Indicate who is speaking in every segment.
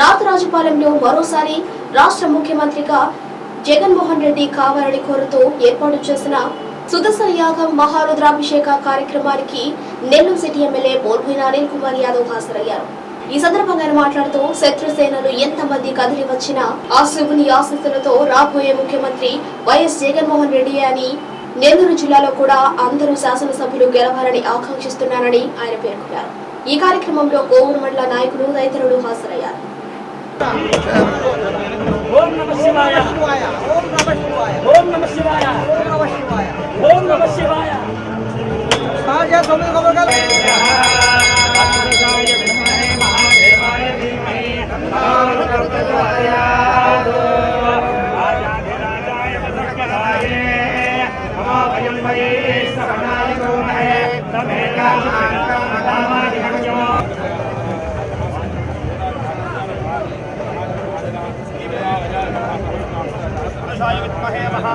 Speaker 1: నాథరాజుపాలెంలో మరోసారి రాష్ట్ర ముఖ్యమంత్రిగా జగన్మోహన్ రెడ్డి కావాలని కోరుతూ ఏర్పాటు చేసిన సుదర్శన యాగం మహారుద్రాభిషేక కార్యక్రమానికి నెల్లూరు సిటీ ఎమ్మెల్యే బోర్భైన అనిల్ కుమార్ యాదవ్ హాజరయ్యారు. ఈ సందర్భంగా ఆయన మాట్లాడుతూ శత్రుసేనలు ఎంతమంది కదిలి వచ్చినా ఆ శివుని ఆశీస్సులతో రాబోయే ముఖ్యమంత్రి వైఎస్ జగన్మోహన్ రెడ్డి అని నెల్లూరు జిల్లాలో కూడా అందరూ శాసనసభ్యులు గెలవాలని ఆకాంక్షిస్తున్నారని ఆయన పేర్కొన్నారు. ఈ కార్యక్రమంలో కోవూరు మండల నాయకులు తదితరులు హాజరయ్యారు.
Speaker 2: ఓం నమ శివాయ.
Speaker 3: ఓం నమ శివాయ.
Speaker 2: ఓం నమ శివాయ.
Speaker 3: ఓం నమ శివాయ.
Speaker 2: ఓం నమ శివాయ.
Speaker 3: సాజా తొమ్మిది కొమ్మలు
Speaker 4: విద్మహే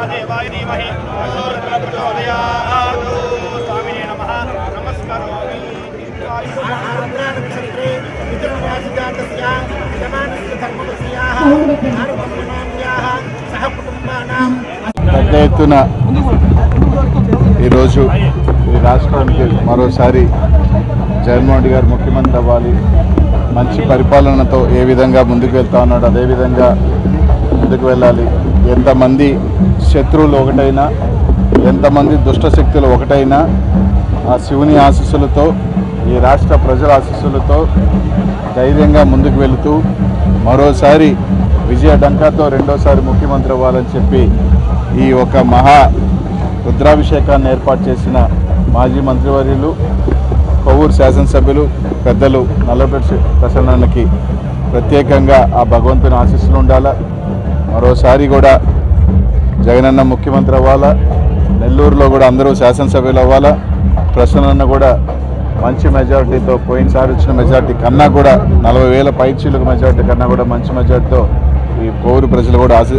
Speaker 4: మహాదేవాయ ధీమహి ప్రచోదయాత్ స్వామినే నమః యజమానస్య ధర్మవస్యాః సహ కుటుంబానాం
Speaker 5: పెద్ద ఎత్తున ఈరోజు ఈ రాష్ట్రానికి మరోసారి జగన్మోహన్ రెడ్డి గారు ముఖ్యమంత్రి అవ్వాలి. మంచి పరిపాలనతో ఏ విధంగా ముందుకు వెళ్తా ఉన్నాడు అదేవిధంగా ముందుకు వెళ్ళాలి. ఎంతమంది శత్రువులు ఒకటైనా ఎంతమంది దుష్ట శక్తులు ఒకటైనా ఆ శివుని ఆశీస్సులతో ఈ రాష్ట్ర ప్రజల ఆశీస్సులతో ధైర్యంగా ముందుకు వెళుతూ మరోసారి విజయ డంకాతో రెండోసారి ముఖ్యమంత్రి అవ్వాలని చెప్పి ఈ ఒక మహా రుద్రాభిషేకాన్ని ఏర్పాటు చేసిన మాజీ మంత్రివర్యులు కొవ్వూరు శాసనసభ్యులు పెద్దలు నల్లపేట ప్రసన్నకి ప్రత్యేకంగా ఆ భగవంతుని ఆశీస్సులు ఉండాలా? మరోసారి కూడా జగనన్న ముఖ్యమంత్రి అవ్వాలా? నెల్లూరులో కూడా అందరూ శాసనసభ్యులు అవ్వాలా? ప్రసన్న కూడా మంచి మెజారిటీతో పోయినసారి వచ్చిన మెజారిటీ కన్నా కూడా నలభై వేల పైచీలకు మెజారిటీ కన్నా కూడా మంచి మెజారిటీతో ఈ పౌరు ప్రజలు కూడా ఆశి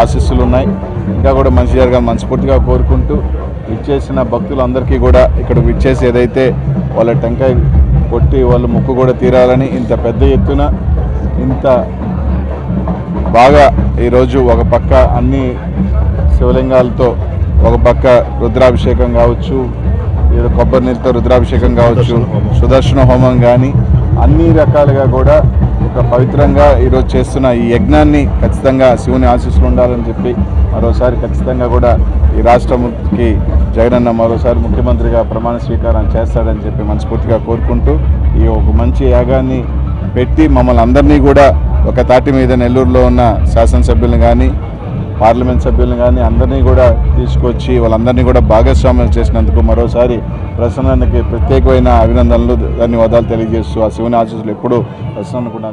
Speaker 5: ఆశీస్సులు ఉన్నాయి ఇంకా కూడా మంచి జరగాలని మనస్ఫూర్తిగా కోరుకుంటూ ఇచ్చేసిన భక్తులందరికీ కూడా ఇక్కడ విచ్చేసి ఏదైతే వాళ్ళ టెంకాయ కొట్టి వాళ్ళ ముక్కు కూడా తీరాలని ఇంత పెద్ద ఎత్తున ఇంత బాగా ఈరోజు ఒక పక్క అన్ని శివలింగాలతో ఒక పక్క రుద్రాభిషేకం కావచ్చు ఏదో కొబ్బరి నీళ్ళతో రుద్రాభిషేకం కావచ్చు సుదర్శన హోమం. కానీ అన్ని రకాలుగా కూడా ఒక పవిత్రంగా ఈరోజు చేస్తున్న ఈ యజ్ఞాన్ని ఖచ్చితంగా శివుని ఆశీస్సులు ఉండాలని చెప్పి మరోసారి ఖచ్చితంగా కూడా ఈ రాష్ట్రంకి జగనన్న మరోసారి ముఖ్యమంత్రిగా ప్రమాణ స్వీకారం చేస్తాడని చెప్పి మనస్ఫూర్తిగా కోరుకుంటూ ఈ ఒక మంచి యాగాన్ని పెట్టి మమ్మల్ని అందరినీ కూడా ఒక తాటి మీద నెల్లూరులో ఉన్న శాసనసభ్యులను కానీ పార్లమెంట్ సభ్యులను కానీ అందరినీ కూడా తీసుకొచ్చి వాళ్ళందరినీ కూడా భాగస్వామ్యం చేసినందుకు మరోసారి ప్రసన్నకి ప్రత్యేకమైన అభినందనలు ధన్యవాదాలు తెలియజేస్తూ ఆ శివుని ఆశీస్సులు ఎప్పుడూ ప్రసన్న కూడా